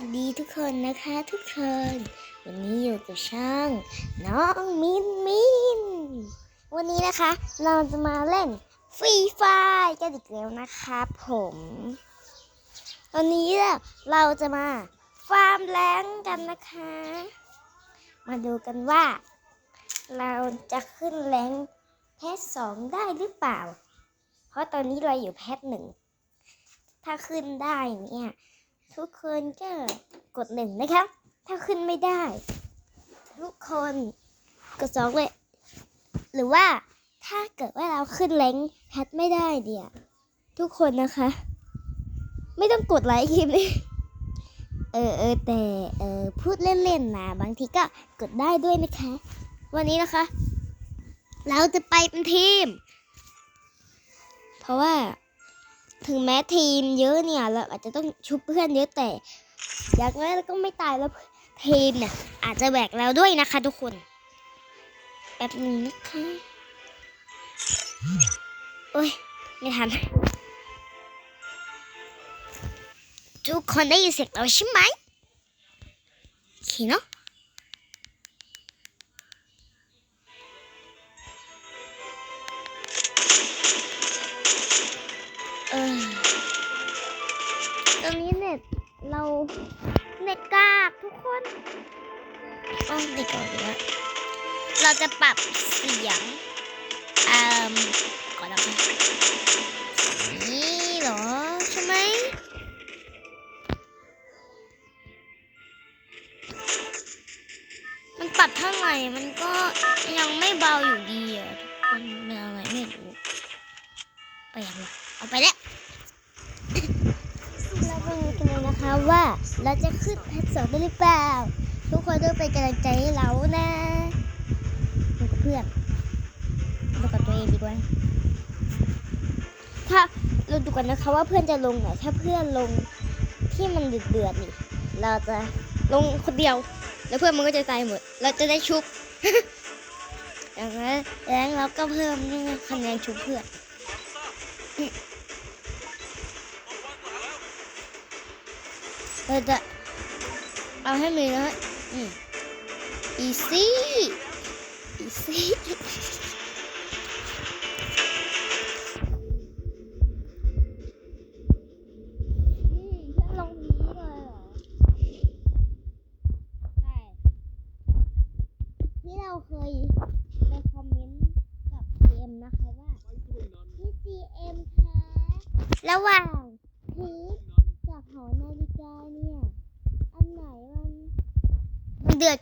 สดีทุกคนนะคะทุกคน วันนี้อยู่กับช่องน้องมินมิน วันนี้นะคะ เราจะมาเล่นฟรีไฟกันอีกแล้วนะคะผมวันนี้เราจะมาฟาร์มแรงกันนะคะ มาดูกันว่า เราจะขึ้นแรงแพทสองได้หรือเปล่า เพราะตอนนี้เราอยู่แพทหนึ่งถ้าขึ้นได้เนี่ย ทุกคนก็กดหนึ่งนะครับ ถ้าขึ้นไม่ได้ ทุกคนกดสองเลย หรือว่าถ้าเกิดว่าเราขึ้นแรงค์แพทไม่ได้เดี๋ยวทุกคนนะคะ ไม่ต้องกดไลค์คลิปนี้เออเออแต่เออพูดเล่นๆนะบางทีก็กดได้ด้วยนะคะ วันนี้นะคะ เราจะไปเป็นทีม เพราะว่า ถึงแม้ทีมเยอะเนี่ย เราอาจจะต้องชุบเพื่อนเยอะแต่ อย่างน้อยเราก็ไม่ตายแล้วทีมเนี่ยอาจจะแบกเราด้วยนะคะทุกคนแป๊บนึงนะคะโอ้ยไม่ทันทุกคนได้ยินเสียงเราใช่ไหมโอเคเนาะ เราเน็ตกากทุกคนอ๋อเน็ตกากอีกแล้วเราจะปรับเสียงอ่าก่อนนะคะนี่เหรอ ใช่ไหมมันปรับเท่าไหร่มันก็ เราจะขึ้นแพทสองได้หรือเปล่า ทุกคนต้องเป็นกำลังใจให้เรานะดูกับเพื่อนดูกับตัวเองดีกว่า ถ้าเราดูกันนะคะว่าเพื่อนจะลงไหนถ้าเพื่อนลงที่มันเดือดเดือดๆนี่ เราจะลงคนเดียว แล้วเพื่อนมันก็จะตายหมด เราจะได้ชุบอย่างนั้นแล้วเราก็เพิ่มคะแนนชุบเพื่อน เราจะเอาให้มีนะอืม easy easy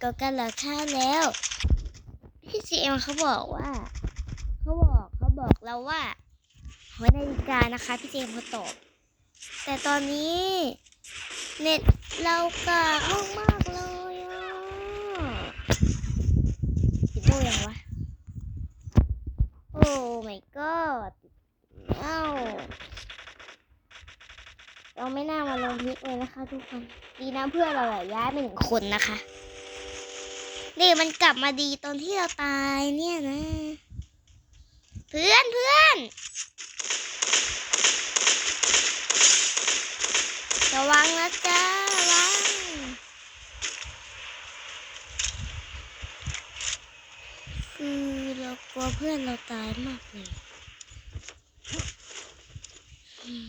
มันเดือดกว่ากันเหรอคะแล้วพี่ GM เขาบอกว่าเขาบอกเขาบอกเราว่าหอนาฬิกานะคะพี่ GM เขาตอบ แต่ตอนนี้เน็ตเรากากมากเลยอะปิดโบยังวะ โอ้ my god เอ้าเราไม่น่ามาลงพิกเลยนะคะทุกคน ดีนะเพื่อนเราอะย้ายไปหนึ่งคนนะคะ นี่มันกลับมาดีตอนที่เราตายเนี่ยนะ เพื่อนเพื่อนระวังนะจ๊ะระวังคือเรากลัวเพื่อนเราตายมากเลยอืม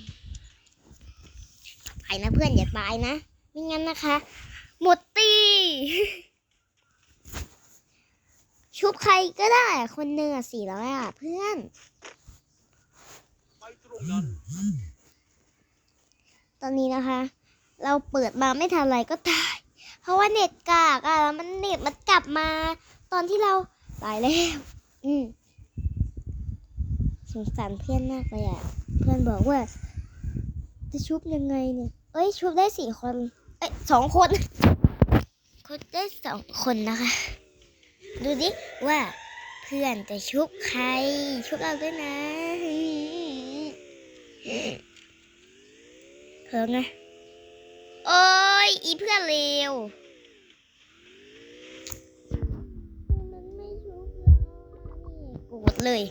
ไปนะเพื่อนอย่าตายนะไม่งั้นนะคะ หมดตี ชุบใครก็ได้ คนหนึ่งอะสี่ร้อยอะเพื่อนตรงนั้นตอนนี้นะคะ เราเปิดมาไม่ทันไรก็ตาย เพราะว่าเน็ตกากอะแล้วมันเน็ตมันกลับมา ตอนที่เราตายแล้ว อืมสงสารเพื่อนมากเลยอะเพื่อนบอกว่า จะชุบยังไงเนี่ย เอ้ยชุบได้สี่คน เอ้ยสองคน คนได้สองคนนะคะ ดูดิว่าเพื่อนจะชุบใคร ชุบเราด้วยนะเพิ่มนะโอ้ยอีเพื่อนเลวมันไม่ชุบเราโกรธเลย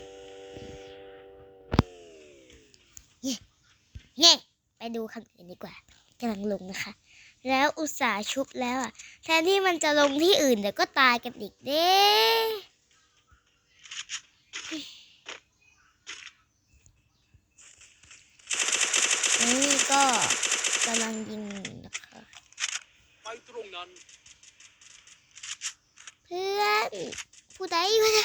เย่เย่ไปดูคำอื่นดีกว่ากำลังลงนะคะ แล้วอุตส่าห์ชุบแล้วอะ แทนที่มันจะลงที่อื่นเดี๋ยวก็ตายกันอีกเด้นี่ก็กำลังยิงนะคะไปตรงนั้น เพื่อนผู้ใดก็ได้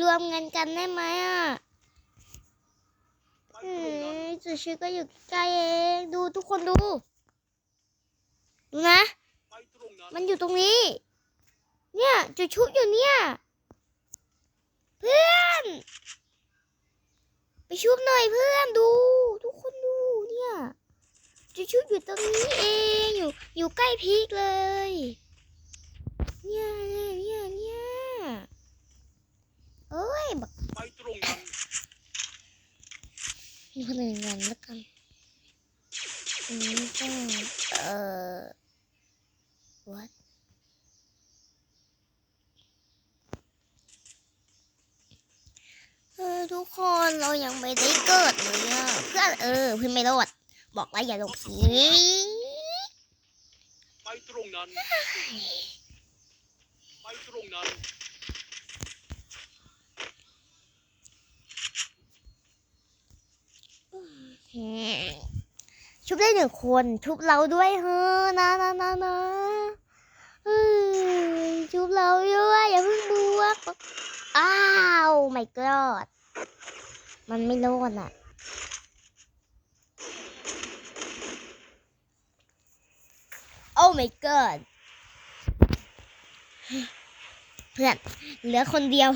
รวมเงินกันได้ไหมอะอืมจุชื่อก็อยู่ใกล้เอง ดูทุกคนดู ดูนะไปตรงนั้นมันอยู่ตรงนี้ เนี่ยจุดชุบอยู่เนี่ย เพื่อน ไปชุบหน่อยเพื่อนดู ทุกคนดูเนี่ยจุดชุบอยู่ตรงนี้เองอยู่อยู่ใกล้พีกเลย เนี่ยเนี่ยเนี่ยเนี่ยเอ้ยบักไปตรงนั้นมีคนอื่นกันแล้วกันอันนี้ก็เอ่อ what เออทุกคนเรายังไม่ได้เกิดเลยอะ เพื่อนเออเพื่อนไม่รอดบอกแล้วอย่าลงผีไปตรงนั้นไปตรงนั้นอืมชุบได้หนึ่งคนชุบเราด้วยเฮ้อนะนะนะนะเฮ้ยชุบเราด้วยอย่าเพิ่งบวกอ้าวไม่กอดมันไม่รอดอะ โอ้ my god เพื่อนเหลือคนเดียว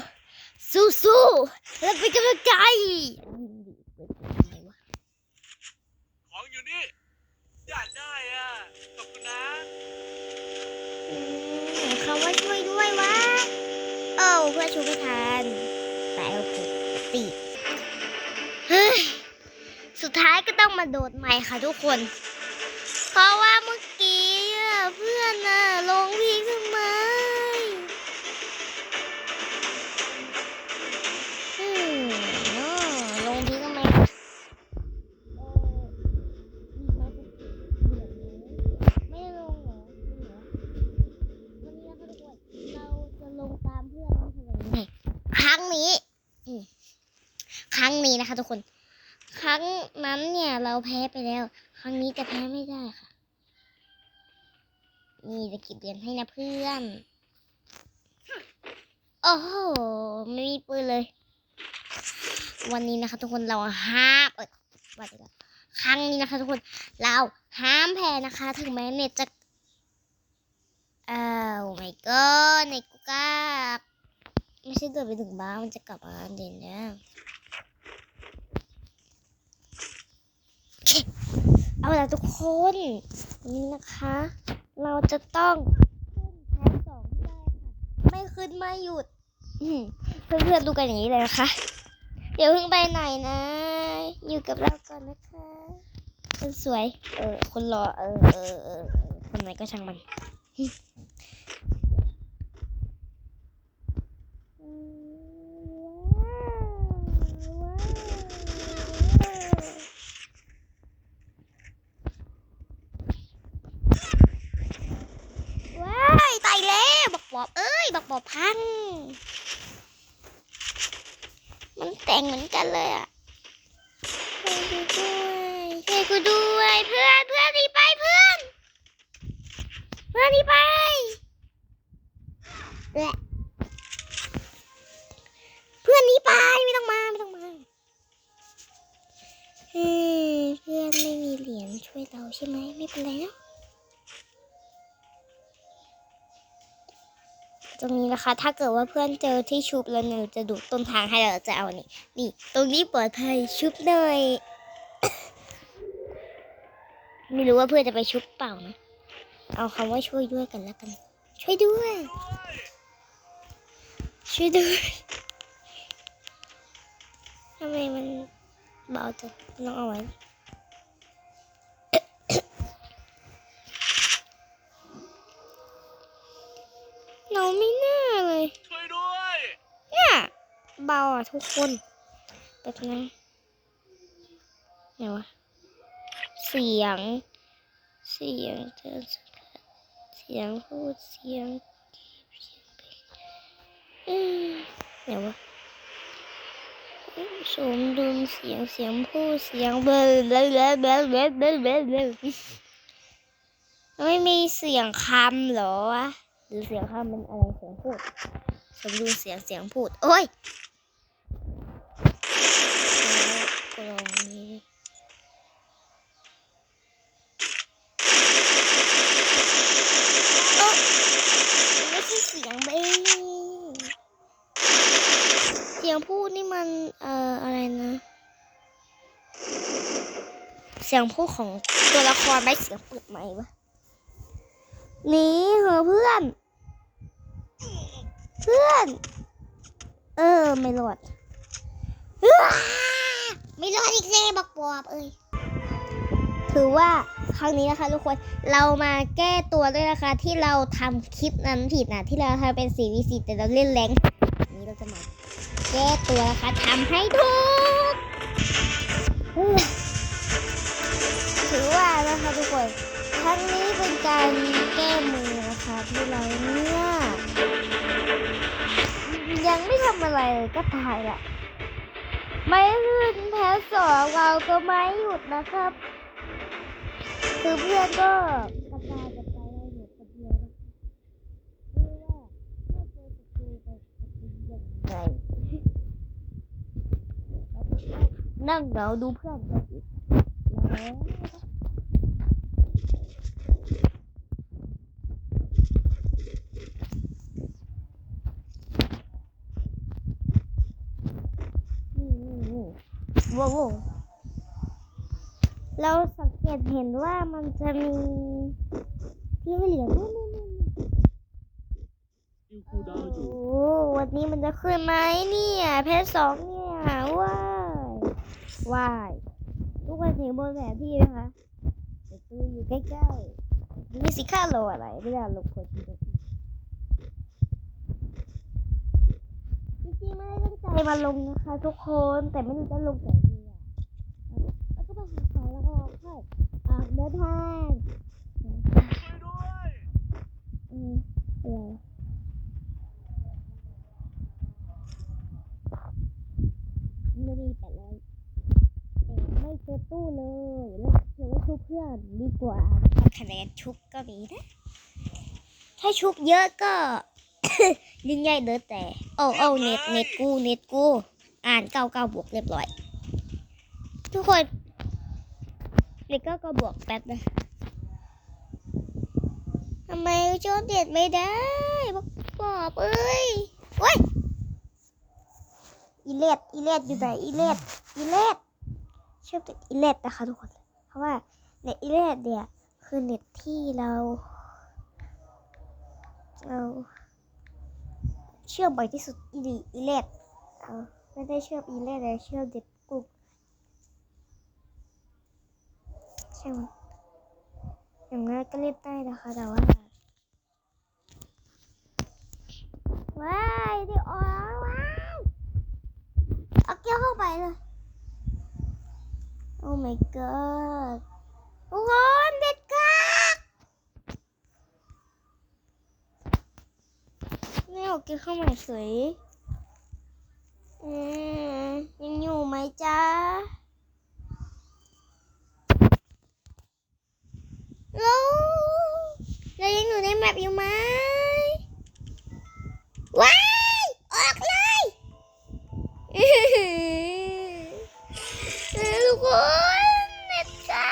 สู้ๆแล้วเป็นกำลังใจของอยู่นี่อยากได้อะขอบคุณนะอืมเขาว่าช่วยด้วยวะโอ้าเพื่อนช่วยไม่ทันแต่โอเคติเฮ้ยสุดท้ายก็ต้องมาโดดใหม่ค่ะทุกคน เพราะว่าเมื่อกี้ อะเพื่อนน่ะลงพีขึ้นมอืมเนาะลงพีทำไมเออมีไหมเดือดเลยไม่ลงเหรอจริงเหรอวันนี้นะคะทุกคนเราจะลงตามเพื่อนนะทำไมไม่ครั้งนี้ครั้งนี้นะคะทุกคน ครั้งนั้นเนี่ยเราแพ้ไปแล้ว ครั้งนี้จะแพ้ไม่ได้ค่ะ นี่จะเก็บเหรียญให้นะเพื่อน โอ้โห ไม่มีปืนเลย วันนี้นะคะ ทุกคนเราห้ามเออว่าจะครั้งนี้นะคะ ทุกคนเราห้ามแพ้นะคะ ถึงแม้เน็ตจะอ้าวไม่ก็เน็ตกูกาไม่ใช่เดินไปถึงบ้านมันจะกลับมาเด่นแล้วเอาละทุกคน นี่นะคะ เราจะต้องขึ้นแพนสองให้ได้ค่ะ ไม่ขึ้นไม่หยุดอืมเพื่อนๆดูกันอย่างนี้เลยนะคะเดี๋ยวเพิ่งไปไหนนะ อยู่กับเราก่อนนะคะคนสวย เออ คนรอ เออเออเออคนไหนก็ช่างมัน ตรงนี้นะคะ ถ้าเกิดว่าเพื่อนเจอที่ชุบแล้วเนี่ยเราจะดูต้นทางให้เราจะเอาอันนี้นี่ ตรงนี้ปลอดภัยชุบหน่อยไม่รู้ว่าเพื่อนจะไปชุบเปล่านะเอาคำว่าช่วยด้วยกันแล้วกัน ช่วยด้วย ช่วยด้วยทำไมมันเบาจังลองเอาไว้ เราไม่แน่เลยช่วยด้วยเนี่ยเบาอะทุกคนแบบนั้นไหนวะ เสียง เสียงเจอนสกัดเสียงพูดเสียงเดี๋ยววะสมดุลเสียงเสียงพูดเสียงเบลเบลเบลเบลเบลเบลเบลไม่มีเสียงคำหรอวะ รือเสียงคำเป็นอะไรเสียงพูดสมดุลเสียงเสียงพูด โอ้ยกลองนี้โอ๊ะไม่ใช่เสียงเบงเสียงพูดนี่มันเอ่ออะไรนะ เสียงพูดของตัวละครไหมเสียงเปิดไหมวะหนีเหอะเพื่อน เพื่อน เออ ไม่รอดอ้าไม่รอดอีกแล้วบักปอบเอ้ยถือว่าครั้งนี้นะคะทุกคนเรามาแก้ตัวด้วยนะคะ ที่เราทำคลิปนั้นผิดนะที่เราทำเป็น4 v 4แต่เราเล่นแรงค์นี้เราจะมาแก้ตัวนะคะทำให้ถูกเฮ้ยถือว่านะคะทุกคนครั้งนี้เป็นการแก้มือนะคะที่เราเนี่ย ยังไม่ทำอะไรก็ตายละไม่ขึ้นแพ้สองเราก็ไม่หยุดนะครับ คือเพื่อนก็กระจายกันไปให้หมดคนเดียวนะไม่ว่าเมื่อเจอศัตรูไปจะเป็นยังไงนั่งเหงาดูเพื่อนกันอีกแล้วนี่นี่นี่ ว้าวเราสังเกตเห็นว่ามันจะมีที่เหลืองนู่นนู่นนู่นคูดาวอยู่โอ้วันนี้มันจะขึ้นไหมเนี่ย เพชรสองเนี่ยว้ายว้ายทุกคนเห็นบนแผนที่นะคะประตูอยู่ใกล้ๆนี่สิค่าโลอะไรไม่ได้ลงคนจริงจริงๆไม่ได้ตั้งใจมาลงนะคะ ทุกคนแต่ไม่รู้จะลงแล้วก็มาหาของแล้วก็ค่อย ออกเดินทางช่วยด้วยอืมอะไม่มีแปดร้อยแต่ไม่เจอตู้เลยแล้วเดี๋ยวไว้ชุบเพื่อนดีกว่าคะแนนชุบก็มีนะ ถ้าชุบเยอะก็ ยิ่งใหญ่เด้อแต่ โอ้โอ้เน็ตเน็ตกูเน็ตกู อ่านเก้าเก้าบวกเรียบร้อย ทุกคน เน็ตก้ก้าบวกแป๊บนะทำไมโจนเด็ดไม่ได้บอกปอบเอ้ยโอ้ยอีเลดอีเลดอยู่ไหนอีเลดอีเลดเชื่อมจากอีเลดนะคะทุกคน เพราะว่าเน็ตอีเลดเนี่ยคือเน็ตที่เราเราเชื่อมบ่อยที่สุดอีดีอีเลดเออไม่ได้เชื่อมอีเลดเลยเชื่อมเด็ดกุ๊กใช่ไหมอย่างนั้นก็เล่นได้นะคะ แต่ว่าว้ายดิอ๋อว้ายเอาเกี้ยวเข้าไปเลย โอ้ my god ทุกคนเด็ดกากไม่เอาเกี้ยวเข้ามาเฉยอืมยังอยู่ไหมจ๊ะ แล้วเรายังอยู่ในแมปอยู่ไหมว้าย ออกเลยอื้อหือทุกคนเน็ตจ้า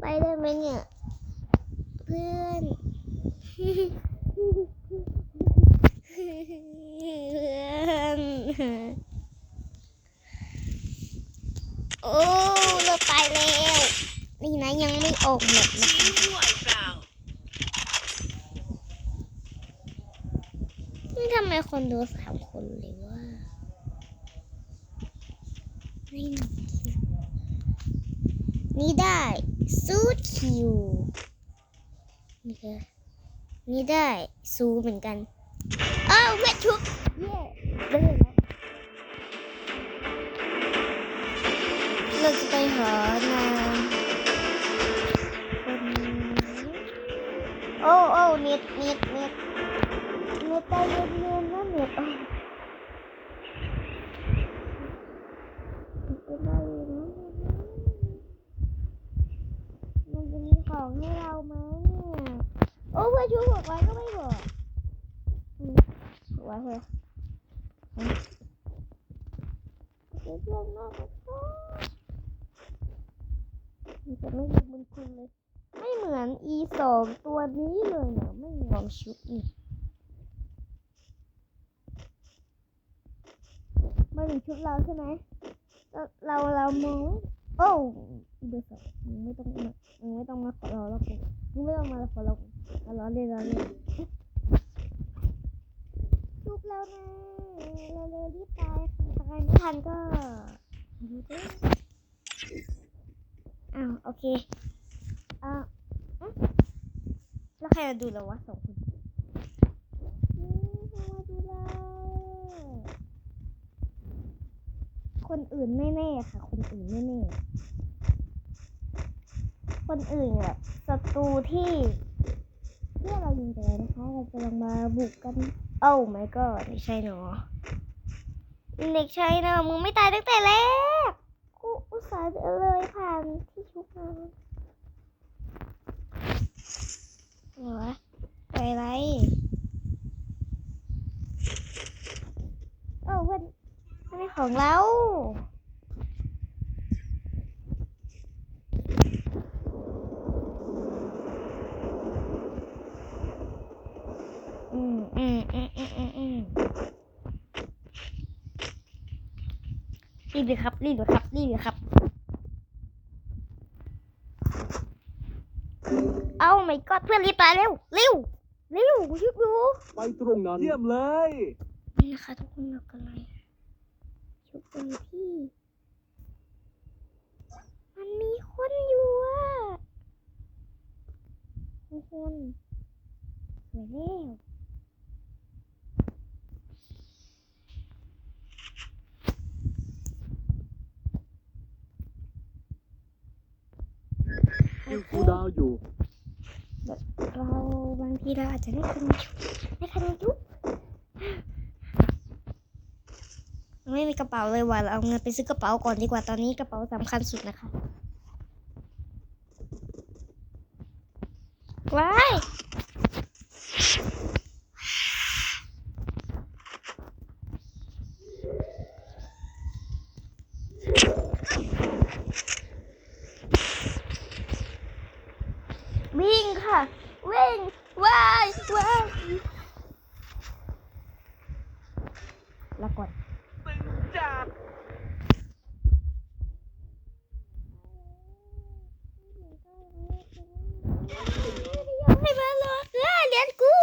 ไปได้ไหมเนี่ย เพื่อน เพื่อน โอ้เราไปแล้ว นี่นะยังไม่ออกหมดนะ ช่วยด้วยเปล่า นี่ทำไมคนดูสาม คนเลยว่าไม่มีนี่ได้ซูดคิวนี่ก็นี่ได้ซูเหมือนกันอ้าวเวทชุบเย่ได้แล้วเราจะไปหานางคนนี้โอ้โอ้เน็ตเน็ตเน็ตเน็ตใจเย็นๆนะเน็ตโอ้เป็นไรนะมันจะมีของให้เราไหมเนี่ยโอ้เพื่อนชูบอ กไว้ก็ไม่บอกอืมไว้เถอะอืมเดี๋ยวเพื่อนมากมันจะไม่ดูมันคุณเลย ไม่เหมือนอีสองตัวนี้เลยเนี่ยไม่ยอมชุบนี่มาถึงชุดเราใช่ไหมเราเราเรามองโอ้อีเบอร์สองไม่ต้อง เล่นล้อเล่นชุบแล้วนะเราเร็วรีบตายตายไม่ทันก็ดูดิอ้าวโอเคอ้าแล้วใครมาดูเราวะสองคนอืมใครมาดูเราคนอื่นแน่ๆค่ะ คนอื่นแน่ๆคนอื่นแบบศัตรูที่ ที่เรายิงไปแล้วนะคะ เราจะลองมาบุกกันโอ้ my god ไม่ใช่เนาะเด็กชายนะมึงไม่ตายตั้งแต่แรกกูอุตส่าห์เลยผ่านที่ชุบมาเหรอไปอะไรโอ้เพื่อนอันนี้ของเรา อืมอืมอืมอืมอืมอืม รีบเลยครับรีบเลยครับรีบเลยครับ เอ้าไม่กอดเพื่อนรีบตายเร็วเร็วเร็วชุบดูไปตรงนั้นเยี่ยมเลย นี่นะคะทุกคนเรากำลังชุบกันที่ มันมีคนอยู่อะทุกคนสวยแล้ว คิวคูดาวอยู่เราบางทีเราอาจจะได้คะแนนได้คะแนนยุบไม่มีกระเป๋าเลยว่ะเราเอาเงินไปซื้อกระเป๋าก่อนดีกว่าตอนนี้กระเป๋าสำคัญสุดนะคะว้ายวิ่งค่ะ วิ่งว้ายว้ายแล้วก่อน ตึงจัด ยังไม่มาเลยเออเรียนกู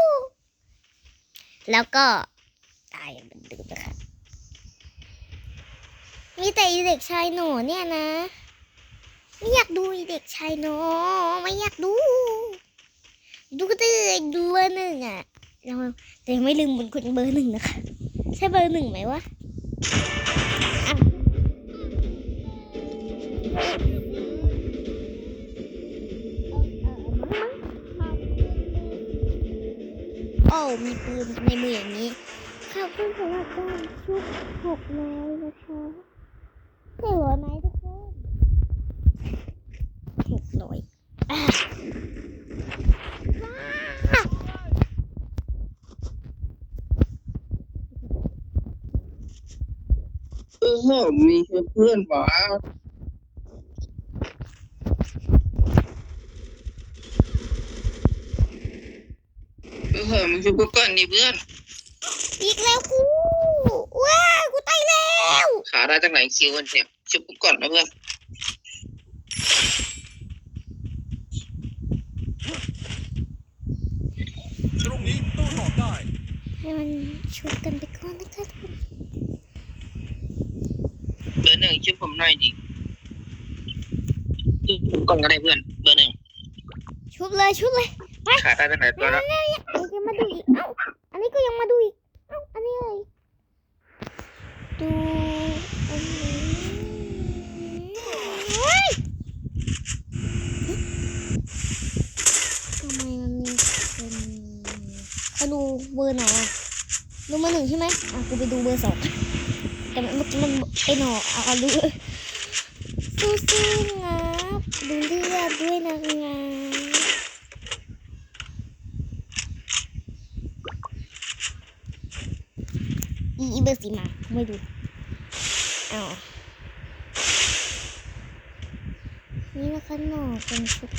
แล้วก็ตายเหมือนเดิมนะคะมีแต่อีเด็กชายหนูเนี่ยนะ ไม่อยากดูอีเด็กชายหนูไม่อยากดู ดูก็ได้ดูเบอร์หนึ่งอะเราแต่ยังไม่ลืมบุญคุณเบอร์หนึ่งนะคะ ใช่เบอร์หนึ่งไหมวะ อะโอ้มีปืนในมืออย่างนี้ขอบคุณสำหรับการชุบหกร้อยนะคะสวยไหมทุกคนหกร้อยอะอะเออมีเพื่อนหวา เออมึงช่วยกูก่อนดิเพื่อน อีกแล้วกูว้ากูตายแล้วขาได้จากไหนคิวกันเนี่ยช่วยกูก่อนนะเพื่อน ตรงนี้โต้ตอบได้ ให้มันชุบกันไปก่อนนะคะทุกคนเบอร์หนึ่งช่วยผมหน่อยดิช่วยผมก่อนก็ได้เพื่อน เบอร์หนึ่งชุบเลยชุบเลย ขาดได้ตั้งแต่ตัวแล้วยังมาดูอีก เอ้า อันนี้ก็ยังมาดูอีก เอ้า อันนี้เลยดูอันนี้เฮ้ยทำไมมันเขาดูเบอร์ไหนอะดูมาหนึ่งใช่ไหมอะกูไปดูเบอร์สองแต่เมื่อกี้มันไอหนอเอาเอาดูซู้ๆนะดูเลือดด้วยนะงาน อีอีเบอร์สีมา ไม่ดูเอานี่นะคะหนอเป็นชุด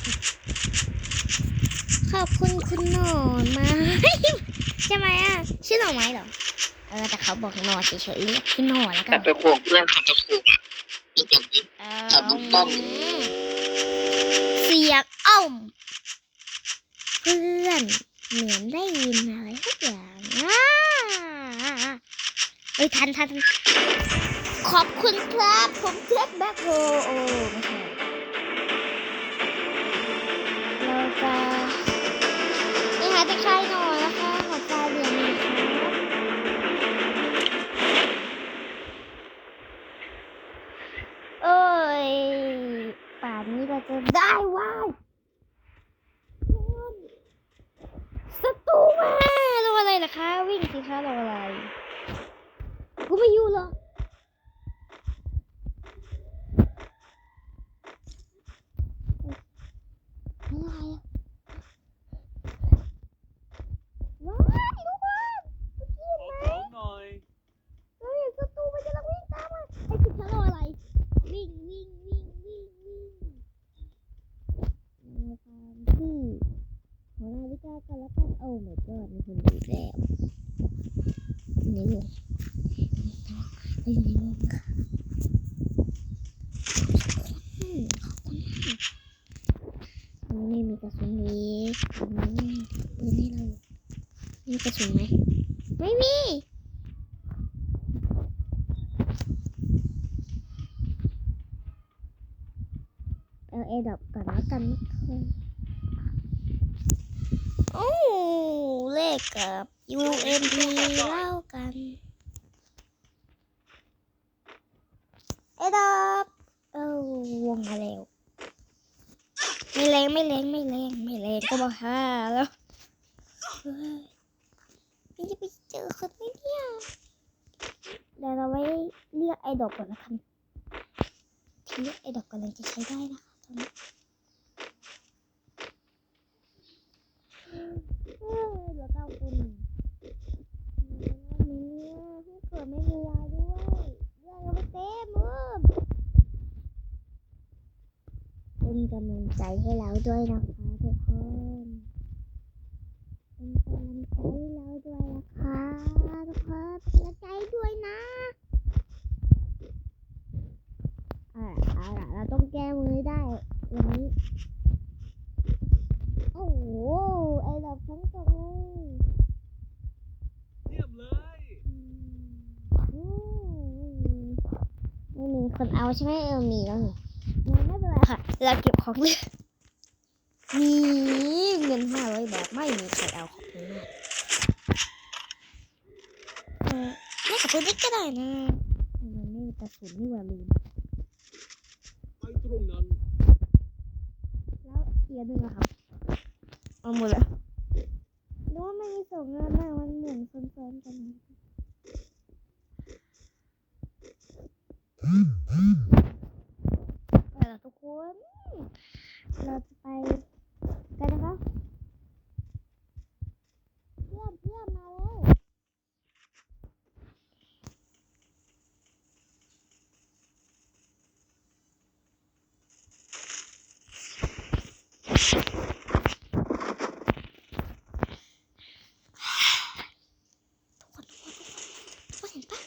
ขอบคุณคุณหนอนมาใช่ไหมอะ ชื่อหน่อไม้เหรอ เออ แต่เขาบอกหนอเฉยๆเรียกพี่หนอแล้วกัขันบไปโขกเพื่อนขับไปโขกอะไม่จบดิเอครับถูกต้องเสียงอ้อมเพื่อนเหมือนได้ยินอะไรสักอย่างอะ เอ้ยทันทันขอบคุณครับผมเทปแบ็คโฮโอ้ไม่ใช่เราจะไปหาตะใคร้หน่อยนะคะขอปลาเหลืองหน่อยครับเอ้ย ป่านนี้เราจะได้ว้ายศัตรูมาเราอะไรล่ะคะ วิ่งสิคะเราอะไร กูไม่อยู่หรอกอะไรอะว้ายลูกบอลเมื่อกี้ ขอ เห็นไหม ของหน่อย เราเห็นศัตรูมันกำลังวิ่งตามมาไอ้สิคะเราอะไร วิ่งวิ่งวิ่งวิ่งวิ่งในการที่หัวหน้าวิกากันแล้วกันโอ้ my god มีคนดูแล้วนี่เลย ไม่มีวงค่ะนนี้ไม่มีกระสุนนี้อันนี้ปืนให้เรามีกระสุนไหมไม่มีเอาเอดับก่อนแล้วกันนะคะโอ้เลขกับ UMP เล่ากันเอดับเออวงมาแล้ว ไม่แรงไม่แรงไม่แรงไม่แรงก็มาห้าแล้วเฮ้ยไม่จะไปเจอคนไหมเนี่ยเดี๋ยวเราไว้เลือกไอ้ดอกก่อนละกันที่เลือกไอ้ดอก กำลังจะใช้ได้นะคะตอนนี้เออเหลือเก้าคนมีเนี่ยให้เกิดไม่มียาด้วยเรื่องยังไม่เต็มมือเป็นกำลังใจให้เราด้วยนะคะทุกคนเป็นกำลังใจให้เราด้วยนะคะทุกคนเป็นกำลังใจด้วยนะเอาล่ะเอาล่ะเราต้องแก้มือให้ได้วันนี้ โอ้โห ไอ้ดอกทั้งตกเลย เยี่ยมเลย อืมไม่มีคนเอา ใช่ไหมเออมีแล้วนี่งั้นไม่เป็นไรค่ะเราเก็บของเลยมีเงินห้าร้อยบาทไม่มีใครเอาของนี้เออไม่กับปืนนี่ก็ได้นะมันไม่มีกระสุนนี่หว่าลืมไปตรงนั้นแล้วเอียหนึ่งอะครับเอาหมดแล้วหรือว่าไม่มีส่งเงินนะมันเหมือนซ้อนๆกันนะ ไปแล้วทุกคน เราจะไปกันนะคะเพื่อนเพื่อนมาเลยทุกคนทุกคนทุกคนทุกคนเห็นปะ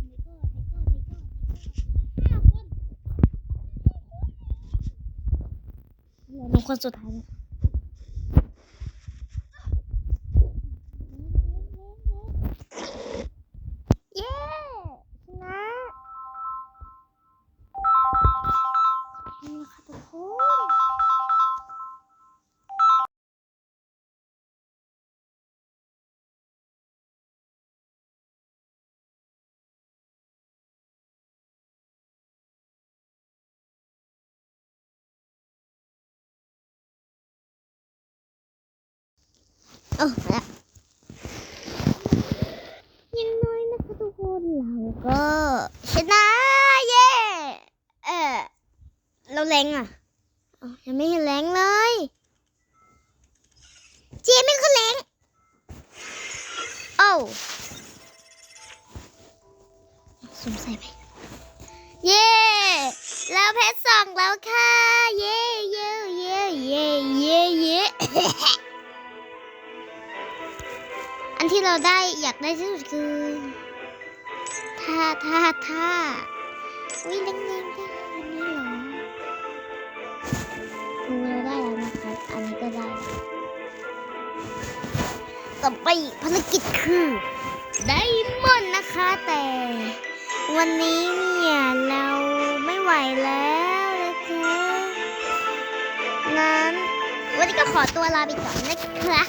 ไม่ก็ไม่ก็ไม่ก็ไม่ก็ห้าคน เหลือ เออแล้วยังน้อยนะคะทุกคนเราก็ ต่อไปภารกิจคือไดมอนด์นะคะ แต่ วันนี้เนี่ยเราไม่ไหวแล้วนะคะงั้นวันนี้ก็ขอตัวลาไปก่อนนะคะ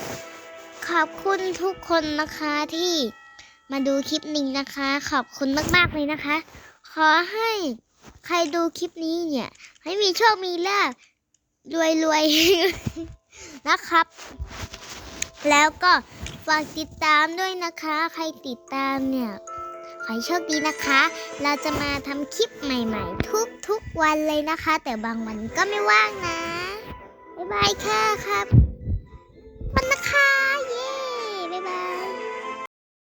ขอบคุณทุกคนนะคะที่มาดูคลิปนี้นะคะ ขอบคุณมากๆเลยนะคะ ขอให้ใครดูคลิปนี้เนี่ย ให้มีโชคมีลาภรวยรวยๆนะครับ แล้วก็ ฝากติดตามด้วยนะคะ ใครติดตามเนี่ย ขอให้โชคดีนะคะ เราจะมาทำคลิปใหม่ๆ ทุกๆวันเลยนะคะ แต่บางวันก็ไม่ว่างนะ บ๊ายบายค่ะครับวันนะคะ